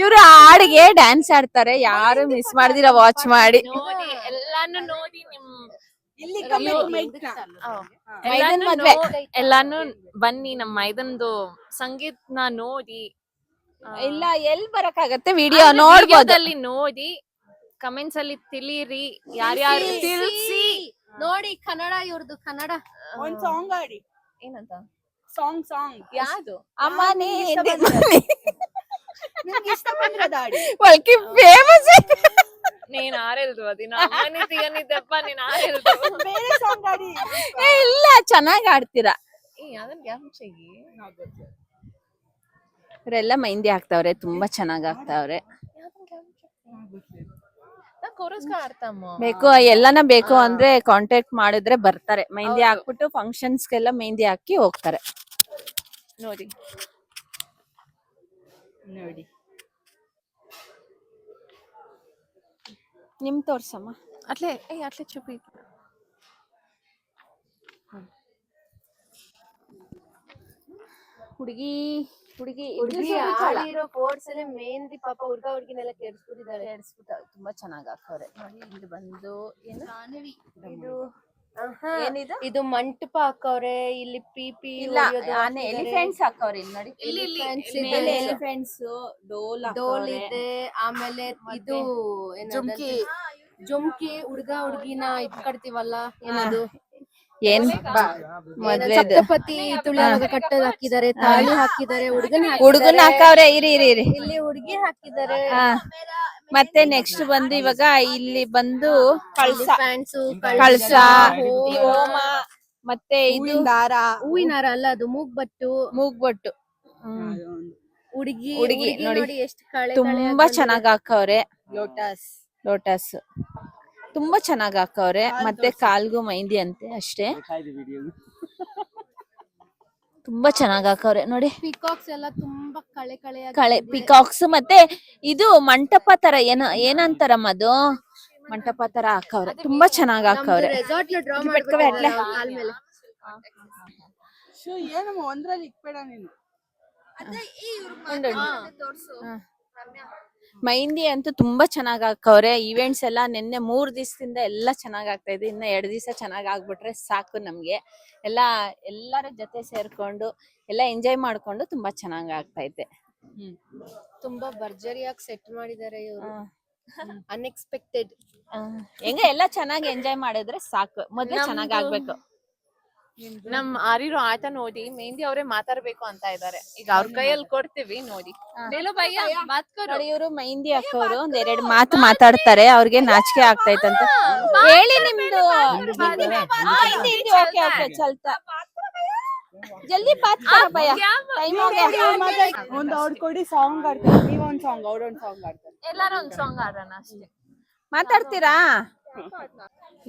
ಇವ್ರು ಹಾಡಿಗೆ ಡ್ಯಾನ್ಸ್ ಆಡ್ತಾರೆ. ಯಾರು ಮಿಸ್ ಮಾಡ್ದಿರ ವಾಚ್ ಮಾಡಿ. ನೋಡಿ ಎಲ್ಲಾನು ನೋಡಿ ನಿಮ್ ಮೈದನ್ ಮದ್ವೆ. ಎಲ್ಲಾನು ಬನ್ನಿ ನಮ್ಮ ಮೈದನ್ದು ಸಂಗೀತ್ನ ನೋಡಿ. ಇಲ್ಲ ಎಲ್ ಬರಕಾಗತ್ತೆ ವಿಡಿಯೋ ನೋಡಿ ನೋಡ್ಬೋದು. videoದಲ್ಲಿ ನೋಡಿ ಕಮೆಂಟ್ಸ್ ಅಲ್ಲಿ ತಿಳಿರಿ ಯಾರ್ಯಾರು ತಿಳಿಸಿ. ನೋಡಿ ಕನ್ನಡ ಇವ್ರದ್ದು ಕನ್ನಡ. ಒಂದ್ ಸಾಂಗ್ ಆಡಿ ಏನಂತ? ಸಾಂಗ್ ಸಾಂಗ್ ಯಾವ್ದು? ಅಮ್ಮನೇ ಇಷ್ಟ ಬಂದ್ರದ ಆಡಿ ವಲ್ಕಿ ಫೇಮಸ್ ನೀನ್ ಆರೆಲ್ದು ಅದಿನ ಅಮ್ಮನಿ ತಿಗನಿದ್ದಪ್ಪ ನೀನ್ ಆರೆಲ್ದು. ಬೇರೆ ಸಾಂಗ್ ಆಡಿ ಇಲ್ಲ ಚೆನ್ನಾಗಿ ಆಡ್ತೀರಾ ಏ ಅದನ್ನ ಗ್ಯಾಪ್ಚೆಗಿ ಇವರೆಲ್ಲ ಮೆಹಂದಿ ಹಾಕ್ತಾವ್ರೆ ತುಂಬಾ ಚೆನ್ನಾಗಿ ಹಾಕ್ತಾವ್ರೆ. ನಾ ಕೋರಸ್ಕ ಆಡ್ತಮ್ಮ ಬೇಕು ಎಲ್ಲಾನ ಬೇಕು ಅಂದ್ರೆ ಕಾಂಟ್ಯಾಕ್ಟ್ ಮಾಡಿದ್ರೆ ಬರ್ತಾರೆ. ಮೆಹಂದಿ ಹಾಕ್ಬಿಟ್ಟು ಫಂಕ್ಷನ್ಸ್ಗೆಲ್ಲ ಮೆಹಂದಿ ಹಾಕಿ ಹೋಗ್ತಾರೆ. ನೋಡಿ. ನೋಡಿ. ನಿಮ್ ತೋರ್ಸಮ್ಮ. ಅಟ್ಲೇ ಏ ಅಟ್ಲೇ ಚುಪಿ ಹುಡುಗಿ ಹುಡುಗಿ ಹುಡುಗಿ ಆಡಿರೋ ಕೋರ್ಸ್ ಅಲ್ಲಿ ಮೆಹಂದಿ ಪಾಪ ಹುಡ್ಗ ಹುಡ್ಗಿನೆಲ್ಲ ಕೆಡ್ಸ್ಬಿಟ್ಟಿದ್ದಾರೆ ತುಂಬಾ ಚೆನ್ನಾಗ್ ಹಾಕವ್ರೆ. ನೋಡಿ ಇಲ್ಲಿ ಬಂದು ಏನು? ಇದು. ಏನಿದು ಇದು ಮಂಟಪ ಹಾಕವ್ರೆ ಇಲ್ಲಿ ಪಿ ಪಿ ಇಲ್ಲ ಆನೆ ಎಲಿಫೆಂಟ್ಸ್ ಹಾಕವ್ರೆ ಇಲ್ಲಿ ನೋಡಿ ಇದೆ. ಎಲಿಫೆಂಟ್ಸ್ ಡೋಲ್ ಡೋಲ್ ಇದೆ ಆಮೇಲೆ ಇದು ಏನದು? ಜುಮ್ಕಿ. ಜುಮ್ಕಿ ಹುಡ್ಗ ಹುಡ್ಗಿನ ಇದ್ ಕಟ್ತೀವಲ್ಲ ಏನದು ಏನ್ ಮದ್ವೆ ಸಪ್ತಪತಿ ತುಳಿಯಾಗ ಕಟ್ಟದ್ ಹಾಕಿದ್ದಾರೆ ತಾಳಿ ಹಾಕಿದ್ದಾರೆ ಹುಡುಗನ ಹುಡುಗನ್ ಹಾಕವ್ರೆ ಇರಿ ಇರಿ ಇರಿ. ಇಲ್ಲಿ ಹುಡುಗಿ ಹಾಕಿದ್ದಾರೆ. ಮತ್ತೆ ನೆಕ್ಸ್ಟ್ ಬಂದು ಇವಾಗ ಇಲ್ಲಿ ಬಂದು ಕಳ್ಸ. ಪ್ಯಾಂಟ್ಸು ಕಳ್ಸ ಹೋಮ ಮತ್ತೆ ಇದು ದಾರ. ಹೂವಿನ ಹಾರ ಅಲ್ಲ ಅದು ಮೂಗ್ಬಟ್ಟು. ಮೂಗ್ಬಟ್ಟು. ಹುಡುಗಿ ಹುಡ್ಗಿ ನೋಡಿ. ಎಷ್ಟು ಕಳೆ ತುಂಬಾ ಚೆನ್ನಾಗ್ ಹಾಕವ್ರೆ. ಲೋಟಸ್ ಲೋಟಸ್ ತುಂಬಾ ಚೆನ್ನಾಗ್ ಹಾಕವ್ರೆ. ಮತ್ತೆ ಕಾಲ್ಗು ಮೈಂದಿ ಅಂತೆ ಅಷ್ಟೇ. ತುಂಬಾ ಚೆನ್ನಾಗ್ ಹಾಕವ್ರೆ. ನೋಡಿ. ಪಿಕಾಕ್ಸ್ ಎಲ್ಲ ತುಂಬಾ ಕಳೆ ಕಳೆ ಕಳೆ ಪಿಕಾಕ್ಸ್ ಮತ್ತೆ ಇದು ಮಂಟಪ ತರ ಏನ ಏನಂತಾರಮ್ಮ ಅದು ಮಂಟಪ ತರ ಹಾಕವ್ರೆ. ತುಂಬಾ ಚೆನ್ನಾಗ್ ಹಾಕವ್ರೆ. ಒಂದ್ರಲ್ಲಿ ಇಕ್ಬೇಡ ನೀನು. ಮೆಹಂದಿ ಅಂತೂ ತುಂಬಾ ಚೆನ್ನಾಗ್ ಹಾಕವ್ರೆ ಇವೆಂಟ್ಸ್ ಎಲ್ಲ ನಿನ್ನೆ ಮೂರ್ ದಿವಸದಿಂದ ಎಲ್ಲ ಚೆನ್ನಾಗ್ ಆಗ್ತಾ ಇದೆ. ಇನ್ನ ಎರಡ್ ದಿವಸ ಚೆನ್ನಾಗ್ ಆಗ್ಬಿಟ್ರೆ ಸಾಕು ನಮ್ಗೆ. ಎಲ್ಲ ಎಲ್ಲರ ಜೊತೆ ಸೇರ್ಕೊಂಡು ಎಲ್ಲ ಎಂಜಾಯ್ ಮಾಡ್ಕೊಂಡು ತುಂಬಾ ಚೆನ್ನಾಗ್ ಇದೆ. ತುಂಬಾ ಭರ್ಜರಿಯಾಗಿ ಸೆಟ್ ಮಾಡಿದ್ದಾರೆ ಇವರು. ಅನ್ಎಕ್ಸ್ಪೆಕ್ಟೆಡ್ ಹೆಂಗ ಎಲ್ಲ ಚೆನ್ನಾಗಿ ಎಂಜಾಯ್ ಮಾಡಿದ್ರೆ ಸಾಕು. ಮೊದ್ಲು ಚೆನ್ನಾಗ್ ಆಗ್ಬೇಕು. ನಮ್ ಆರಿರೋ ಆಟ ನೋಡಿ ಮೆಹಂದಿ ಅವರೇ ಮಾತಾಡ್ಬೇಕು ಅಂತ ಇದಾರೆ. ಈಗ ಅವ್ರ ಕೈಯಲ್ಲಿ ಕೊಡ್ತೀವಿ ನೋಡಿ. ನೋಡಿ ಇವರು ಮೆಹಂದಿ ಹಾಕೋರು ಒಂದ್ ಎರಡ್ ಮಾತು ಮಾತಾಡ್ತಾರೆ ಅವ್ರಿಗೆ ನಾಚಿಕೆ ಆಗ್ತೈತಂತ ಹೇಳಿ ನಿಮ್ದು. ಚಲ್ತಾ. ಜಲ್ದಿ ಬಾತ್ ಭಯ್ಯ. ಟೈಮ್ ಒಂದ್ ಅವ್ರ ಕೊಡಿ ಸಾಂಗ್ ಆಡ್ತಾರೆ ನೀವ್ ಒಂದ್ ಸಾಂಗ್ ಅವ್ರ ಒಂದ್ ಸಾಂಗ್ ಆಡ್ತಾರೆ ಎಲ್ಲಾರು ಒಂದ್ ಸಾಂಗ್ ಆಡೋಣ ಅಷ್ಟೇ. ಮಾತಾಡ್ತೀರಾ?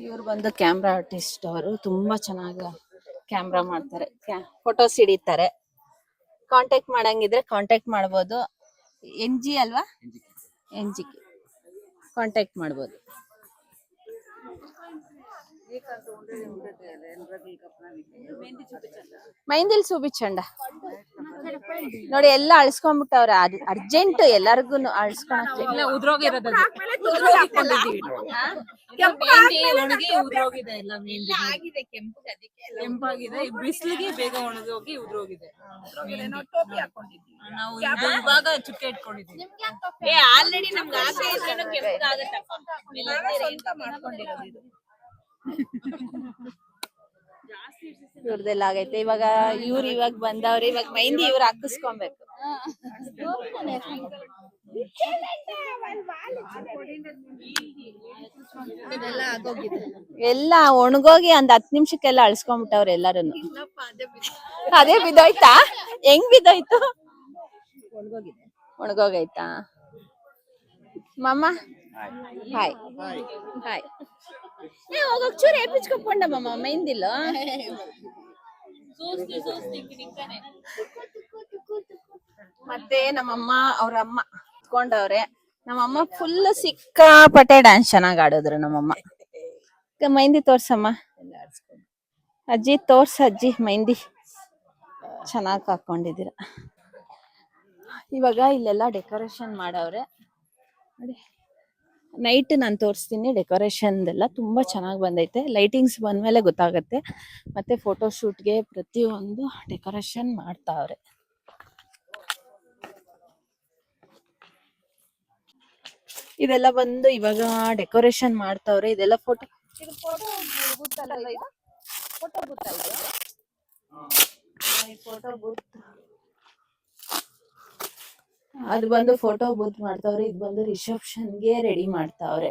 ಇವ್ರು ಬಂದು ಕ್ಯಾಮ್ರಾ ಆರ್ಟಿಸ್ಟ್ ಅವರು ತುಂಬಾ ಚೆನ್ನಾಗಿ ಕ್ಯಾಮ್ರಾ ಮಾಡ್ತಾರೆ. ಫೋಟೋಸ್ ಹಿಡಿತಾರೆ. ಕಾಂಟ್ಯಾಕ್ಟ್ ಮಾಡಂಗಿದ್ರೆ ಕಾಂಟ್ಯಾಕ್ಟ್ ಮಾಡ್ಬೋದು. ಎನ್ ಜಿ ಅಲ್ವಾ? ಎನ್ ಜಿ ಕಾಂಟ್ಯಾಕ್ಟ್ ಮಾಡ್ಬೋದು. ಮೈಂದಿಲ್ ಚೂಪಿಚಂಡ ನೋಡಿ ಎಲ್ಲ ಅಳ್ಸ್ಕೊಂಡ್ಬಿಟ್ಟವ್ರೆ. ಅರ್ಜೆಂಟ್ ಎಲ್ಲರಿಗೂ ಅಳ್ಸ್ಕೊಳಕ್ಕೆ. ನಾವು ಆಲ್ರೆಡಿ ಆಸೆ ಇವ್ರದೆಲ್ಲ ಆಗೈತೆ. ಇವಾಗ ಇವ್ರು ಇವಾಗ ಬಂದವ್ರೆ, ಇವಾಗ ಮೈಂದಿ ಇವ್ರು ಹಾಕಿಸ್ಕೊಬೇಕು. ಎಲ್ಲ ಒಣಗೋಗಿ ಒಂದ್ ಹತ್ ನಿಮಿಷಕ್ಕೆಲ್ಲ ಅಳ್ಸ್ಕೊಂಡ್ಬಿಟ್ಟವ್ರೆ ಎಲ್ಲಾರು ಅದೇ ಬಿದ್ದೋಯ್ತಾ? ಹೆಂಗ್ ಬಿದ್ದೋಯ್ತು? ಒಣಗೋಗೈತಾ? ಮಮ್ಮ ಹಾಯ್ ಹಾಯ್ ಏ ಹೋಗಕ್ ಚೂರು ಏಪಿಸ್ಕೊಂಡ ಮಾಮ ಮೈಂದಿಲ್ಲ ಮತ್ತೆ ನಮ್ಮಮ್ಮ ಅವ್ರ ಅಮ್ಮ ಕುತ್ಕೊಂಡವ್ರೆ. ನಮ್ಮಮ್ಮ ಫುಲ್ ಸಿಕ್ಕಾಪಟ್ಟೆ ಡ್ಯಾನ್ಸ್ ಚೆನ್ನಾಗ್ ಆಡಿದ್ರು ನಮ್ಮಮ್ಮ. ಮೈಂದಿ ಮೆಹಂದಿ ತೋರ್ಸಮ್ಮ. ಅಜ್ಜಿ ತೋರ್ಸ ಅಜ್ಜಿ ಮೆಹಂದಿ ಚೆನ್ನಾಗ್ ಹಾಕೊಂಡಿದ್ದೀರ. ಇವಾಗ ಇಲ್ಲೆಲ್ಲ ಡೆಕೋರೇಷನ್ ಮಾಡವ್ರೆ. ನೈಟ್ ನಾನು ತೋರಿಸ್ತೀನಿ ಡೆಕೋರೇಷನ್ ಎಲ್ಲ ತುಂಬಾ ಚೆನ್ನಾಗಿ ಬಂದೈತೆ. ಲೈಟಿಂಗ್ಸ್ ಬಂದ್ಮೇಲೆ ಗೊತ್ತಾಗುತ್ತೆ. ಮತ್ತೆ ಫೋಟೋ ಶೂಟ್ಗೆ ಪ್ರತಿಯೊಂದು ಡೆಕೋರೇಷನ್ ಮಾಡ್ತಾವ್ರೆ. ಇದೆಲ್ಲ ಬಂದು ಇವಾಗ ಡೆಕೋರೇಷನ್ ಮಾಡ್ತಾವ್ರೆ. ಇದೆಲ್ಲ ಫೋಟೋ ಇದು ಫೋಟೋ ಬೂತ್ ಅಲ್ಲ ಫೋಟೋ ಬೂತಲ್ಲ ಫೋಟೋ ಬೂತ್ ಅದು ಬಂದು ಫೋಟೋ ಬೂತ್ ಮಾಡ್ತಾವ್ರೆ, ಇದು ಬಂದು ರಿಸೆಪ್ಷನ್ಗೆ ರೆಡಿ ಮಾಡ್ತಾವ್ರೆ.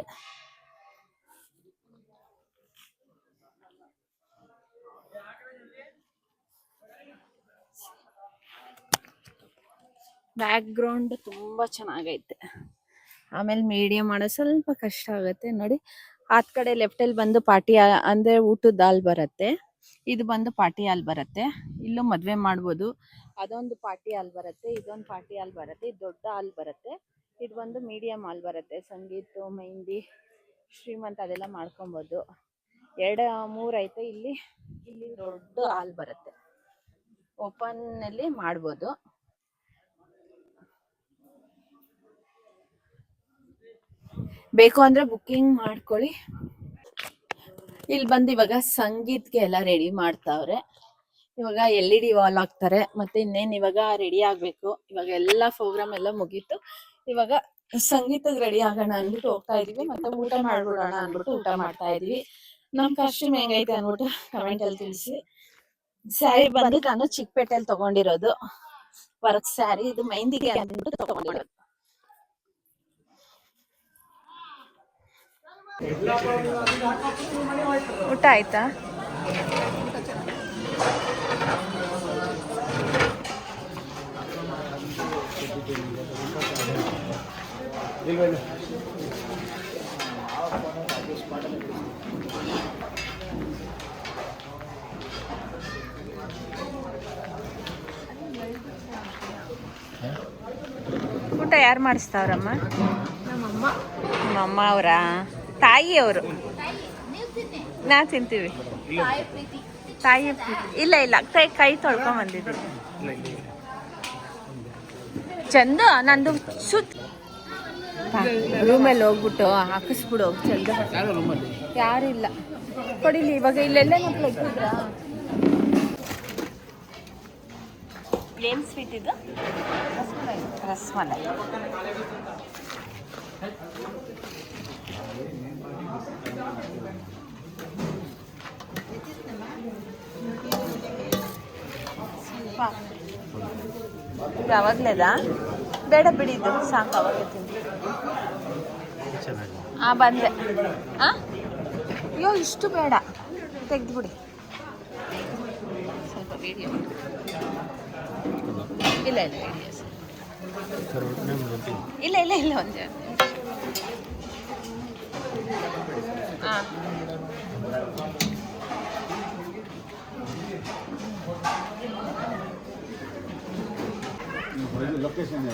ಬ್ಯಾಕ್ ಗ್ರೌಂಡ್ ತುಂಬಾ ಚೆನ್ನಾಗೈತೆ. ಆಮೇಲೆ ಮೀಡಿಯಂ ಮಾಡೋ ಸ್ವಲ್ಪ ಕಷ್ಟ ಆಗುತ್ತೆ. ನೋಡಿ ಆತ್ ಕಡೆ ಲೆಫ್ಟ್ ಅಲ್ಲಿ ಬಂದು ಪಾರ್ಟಿ ಅಂದ್ರೆ ಊಟದ ಹಾಲ್ ಬರುತ್ತೆ. ಇದು ಬಂದು ಪಾರ್ಟಿ ಹಾಲ್ ಬರುತ್ತೆ. ಇಲ್ಲೂ ಮದುವೆ ಮಾಡ್ಬೋದು. ಅದೊಂದು ಪಾರ್ಟಿ ಹಾಲ್ ಬರುತ್ತೆ, ಇದೊಂದು ಪಾರ್ಟಿ ಹಾಲ್ ಬರುತ್ತೆ, ಇದು ದೊಡ್ಡ ಹಾಲ್ ಬರುತ್ತೆ. ಇದು ಬಂದು ಮೀಡಿಯಂ ಹಾಲ್ ಬರುತ್ತೆ, ಸಂಗೀತ, ಮೆಹಂದಿ, ಶ್ರೀಮಂತ ಅದೆಲ್ಲ ಮಾಡ್ಕೊಬೋದು. ಎರಡ, ಮೂರ್ ಐತೆ, ಇಲ್ಲಿ ಇಲ್ಲಿ ದೊಡ್ಡ ಹಾಲ್ ಬರುತ್ತೆ. ಓಪನ್ ಅಲ್ಲಿ ಮಾಡ್ಬೋದು. ಬೇಕು ಅಂದ್ರೆ ಬುಕ್ಕಿಂಗ್ ಮಾಡ್ಕೊಳ್ಳಿ. ಇಲ್ಲಿ ಬಂದು ಇವಾಗ ಸಂಗೀತ್ಗೆ ಎಲ್ಲ ರೆಡಿ ಮಾಡ್ತಾವ್ರೆ. ಇವಾಗ ಎಲ್ ಇ ಡಿ ವಾಲ್ ಹಾಕ್ತಾರೆ, ಮತ್ತೆ ಇನ್ನೇನ್ ಇವಾಗ ರೆಡಿ ಆಗ್ಬೇಕು. ಇವಾಗ ಎಲ್ಲಾ ಪ್ರೋಗ್ರಾಮ್ ಎಲ್ಲ ಮುಗೀತು. ಇವಾಗ ಸಂಗೀತದ ರೆಡಿ ಆಗೋಣ ಅಂದ್ಬಿಟ್ಟು ಹೋಗ್ತಾ ಇದೀವಿ, ಮತ್ತೆ ಊಟ ಮಾಡ್ಬಿಡೋಣ ಅಂದ್ಬಿಟ್ಟು ಊಟ ಮಾಡ್ತಾ ಇದೀವಿ. ನಮ್ ಕಾಸ್ಟ್ಯೂಮ್ ಹೆಂಗೈತೆ ಅಂದ್ಬಿಟ್ಟು ಕಮೆಂಟ್ ಅಲ್ಲಿ ತಿಳಿಸಿ. ಸ್ಯಾರಿ ಬಂದು ನಾನು ಚಿಕ್ಕಪೇಟೆಯಲ್ಲಿ ತಗೊಂಡಿರೋದು. ವರ್ಕ್ ಸ್ಯಾರಿ ಇದು ಮೆಹಂದಿಗೆ ಅಂದ್ಬಿಟ್ಟು ತಗೊಂಡಿರೋದು. ಊಟ ಆಯ್ತಾ? ಊಟ ಯಾರು ಮಾಡಿಸ್ತಾವ್ರಮ್ಮ? ನಮ್ಮಮ್ಮ. ಅವರ? ತಾಯಿ ಅವರು ನಾ ತಿಂತೀವಿ ತಾಯಿ. ಇಲ್ಲ ಇಲ್ಲ, ಕೈ ಕೈ ತೊಳ್ಕೊಂಡ್ ಬಂದಿದ್ದೀವಿ. ಚಂದ, ನಂದು ಸುತ್ ರೂಮಲ್ಲಿ ಹೋಗ್ಬಿಟ್ಟು ಹಾಕಿಸ್ಬಿಡು ಚಂದ. ಇಲ್ಲ. ಕೊಡಿಲಿ ಇವಾಗ ಇಲ್ಲೆಲ್ಲ ಮಕ್ಕಳು ಇಟ್ಟಿದ್ರ ಏನ್ ಸ್ವೀಟ್ ಇದು? ರಸಮಲೈ. ಯಾವಾಗ್ಲೇದಾ ಬೇಡ ಬಿಡಿ, ಇದು ಸಾಕು, ಅವಾಗೇ ತಿಂದು ಆ, ಬಂದೆ. ಆ? ಅಯ್ಯೋ, ಇಷ್ಟು ಬೇಡ. ತೆಗ್ದುಬಿಡಿ. ಸ್ವಲ್ಪ ವಿಡಿಯೋ ಇಲ್ಲ ಇಲ್ಲ ಇಲ್ಲ ಇಲ್ಲ ಇಲ್ಲ, ಒಂದು ಹಾಂ ಲೊಕೇಶನ್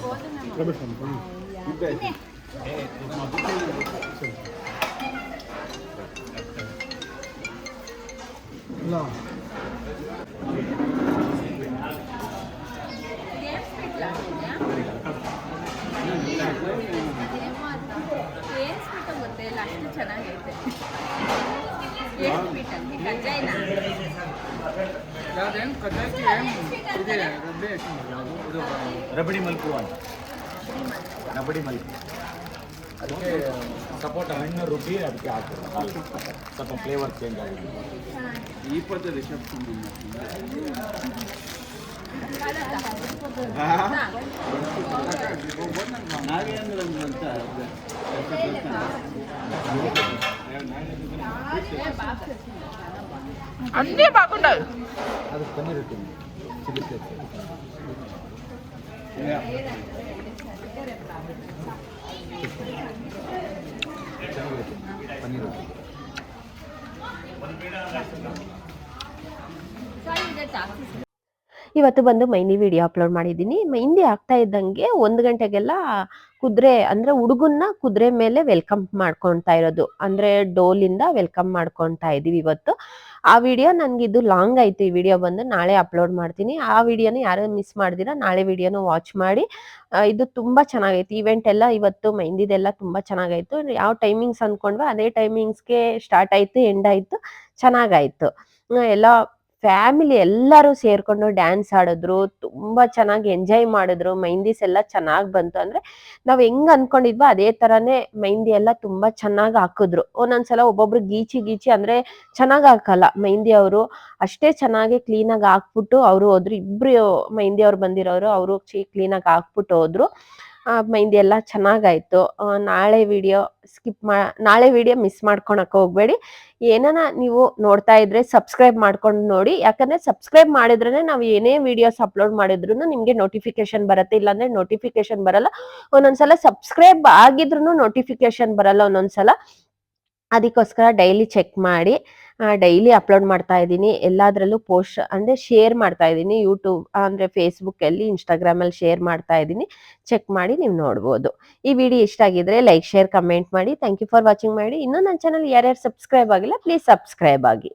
ಗೊತ್ತಿಲ್ಲ ಅಷ್ಟು ಚೆನ್ನಾಗೈತೆ ಏನ್ ಸ್ವೀಟ್ ಅಂತೆ ಕಜ್ಜಾಯನ ರಬಡಿ ಮಲ್ಕು ಅಂತ ರಬಡಿ ಮಲ್ಕು ಅದಕ್ಕೆ ಸಪೋಟ ಹಣ್ಣು ರುಬ್ಬಿ ಅದಕ್ಕೆ ಹಾಕ್ತಾರೆ ಹಾಲು. ಸ್ವಲ್ಪ ಫ್ಲೇವರ್ ಚೇಂಜ್ ಆಗಿದೆ ಈ ಪದ್ಧತಿ ರಿಸೆಪ್ಷನ್ ನಾಗೇಂದ್ರ ಅಂತ అంతే బాగుండదు ಅದು ಪನ್ನೀರ್ ರೊಟ್ಟಿ ಚಿಲ್ಲಿ ಪ್ಲೇಟ್ ಪನ್ನೀರ್ ರೊಟ್ಟಿ ಇವತ್ತು ಬಂದು ಮೆಹಂದಿ ವಿಡಿಯೋ ಅಪ್ಲೋಡ್ ಮಾಡಿದ್ದೀನಿ ಮೆಹಂದಿ ಆಗ್ತಾ ಇದ್ದಂಗೆ ಒಂದು ಗಂಟೆಗೆಲ್ಲ ಕುದುರೆ ಅಂದ್ರೆ ಹುಡುಗನ್ನ ಕುದುರೆ ಮೇಲೆ ವೆಲ್ಕಮ್ ಮಾಡ್ಕೊಳ್ತಾ ಇರೋದು ಅಂದ್ರೆ ಡೋಲಿಂದ ವೆಲ್ಕಮ್ ಮಾಡ್ಕೊಳ್ತಾ ಇದೀವಿ ಇವತ್ತು ಆ ವಿಡಿಯೋ ನನ್ಗೆ ಇದು ಲಾಂಗ್ ಆಯ್ತು ಈ ವಿಡಿಯೋ ಬಂದು ನಾಳೆ ಅಪ್ಲೋಡ್ ಮಾಡ್ತೀನಿ. ಆ ವಿಡಿಯೋನ ಯಾರು ಮಿಸ್ ಮಾಡಿದಿರ ನಾಳೆ ವಿಡಿಯೋನ ವಾಚ್ ಮಾಡಿ. ಇದು ತುಂಬಾ ಚೆನ್ನಾಗೈತೆ. ಇವೆಂಟ್ ಎಲ್ಲ ಇವತ್ತು ಮೆಹಂದಿದೆಲ್ಲ ತುಂಬಾ ಚೆನ್ನಾಗಾಯ್ತು ಯಾವ ಟೈಮಿಂಗ್ಸ್ ಅನ್ಕೊಂಡ್ವ ಅದೇ ಟೈಮಿಂಗ್ಸ್ಗೆ ಸ್ಟಾರ್ಟ್ ಆಯ್ತು ಎಂಡ್ ಆಯ್ತು, ಚೆನ್ನಾಗಾಯ್ತು. ಎಲ್ಲ ಫ್ಯಾಮಿಲಿ ಎಲ್ಲರೂ ಸೇರ್ಕೊಂಡು ಡ್ಯಾನ್ಸ್ ಆಡಿದ್ರು, ತುಂಬಾ ಚೆನ್ನಾಗಿ ಎಂಜಾಯ್ ಮಾಡಿದ್ರು, ಮೆಹಂದಿಸ್ ಎಲ್ಲ ಚೆನ್ನಾಗಿ ಬಂತು. ಅಂದ್ರೆ ನಾವ್ ಹೆಂಗ್ ಅನ್ಕೊಂಡಿದ್ವೋ ಅದೇ ತರಾನೇ ಮೆಹಂದಿ ಎಲ್ಲ ತುಂಬಾ ಚೆನ್ನಾಗಿ ಹಾಕಿದ್ರು. ಒಂದೊಂದ್ಸಲ ಒಬ್ಬೊಬ್ರು ಗೀಚಿ ಗೀಚಿ ಅಂದ್ರೆ ಚೆನ್ನಾಗ್ ಹಾಕಲ್ಲ ಮೆಹಂದಿ ಅವರು. ಅಷ್ಟೇ ಚೆನ್ನಾಗಿ ಕ್ಲೀನ್ ಆಗಿ ಹಾಕ್ಬಿಟ್ಟು ಅವರು ಹೋದ್ರು. ಇಬ್ರು ಮೆಹಂದಿ ಅವ್ರು ಬಂದಿರೋರು, ಅವರು ಕ್ಲೀನ್ ಆಗಿ ಹಾಕ್ಬಿಟ್ಟು ಹೋದ್ರು. ಎಲ್ಲ ಚೆನ್ನಾಗಾಯ್ತು. ನಾಳೆ ವಿಡಿಯೋ ಸ್ಕಿಪ್ ಮಾ, ನಾಳೆ ವಿಡಿಯೋ ಮಿಸ್ ಮಾಡ್ಕೊಳಕ್ಕೆ ಹೋಗ್ಬೇಡಿ. ಏನನ ನೀವು ನೋಡ್ತಾ ಇದ್ರೆ ಸಬ್ಸ್ಕ್ರೈಬ್ ಮಾಡ್ಕೊಂಡು ನೋಡಿ. ಯಾಕಂದ್ರೆ ಸಬ್ಸ್ಕ್ರೈಬ್ ಮಾಡಿದ್ರೇನೆ ನಾವು ಏನೇ ವಿಡಿಯೋಸ್ ಅಪ್ಲೋಡ್ ಮಾಡಿದ್ರು ನಿಮಗೆ ನೋಟಿಫಿಕೇಶನ್ ಬರುತ್ತೆ. ಇಲ್ಲಾಂದ್ರೆ ನೋಟಿಫಿಕೇಶನ್ ಬರಲ್ಲ. ಒಂದೊಂದ್ಸಲ ಸಬ್ಸ್ಕ್ರೈಬ್ ಆಗಿದ್ರು ನೋಟಿಫಿಕೇಶನ್ ಬರಲ್ಲ ಒಂದೊಂದ್ಸಲ. ಅದಕ್ಕೋಸ್ಕರ ಡೈಲಿ ಚೆಕ್ ಮಾಡಿ. ಡೈಲಿ ಅಪ್ಲೋಡ್ ಮಾಡ್ತಾ ಇದ್ದೀನಿ. ಎಲ್ಲದರಲ್ಲೂ ಪೋಸ್ಟ್ ಅಂದರೆ ಶೇರ್ ಮಾಡ್ತಾ ಇದ್ದೀನಿ. ಯೂಟ್ಯೂಬ್ ಅಂದರೆ ಫೇಸ್ಬುಕ್ಕಲ್ಲಿ ಇನ್ಸ್ಟಾಗ್ರಾಮಲ್ಲಿ ಶೇರ್ ಮಾಡ್ತಾ ಇದ್ದೀನಿ. ಚೆಕ್ ಮಾಡಿ ನೀವು ನೋಡ್ಬೋದು. ಈ ವಿಡಿಯೋ ಇಷ್ಟ ಆಗಿದ್ರೆ ಲೈಕ್ ಶೇರ್ ಕಮೆಂಟ್ ಮಾಡಿ. ಥ್ಯಾಂಕ್ ಯು ಫಾರ್ ವಾಚಿಂಗ್ ಮಾಡಿ ಇನ್ನೂ ನನ್ನ ಚಾನಲ್ ಯಾರ್ಯಾರು ಸಬ್ಸ್ಕ್ರೈಬ್ ಆಗಿಲ್ಲ ಪ್ಲೀಸ್ ಸಬ್ಸ್ಕ್ರೈಬ್ ಆಗಿ.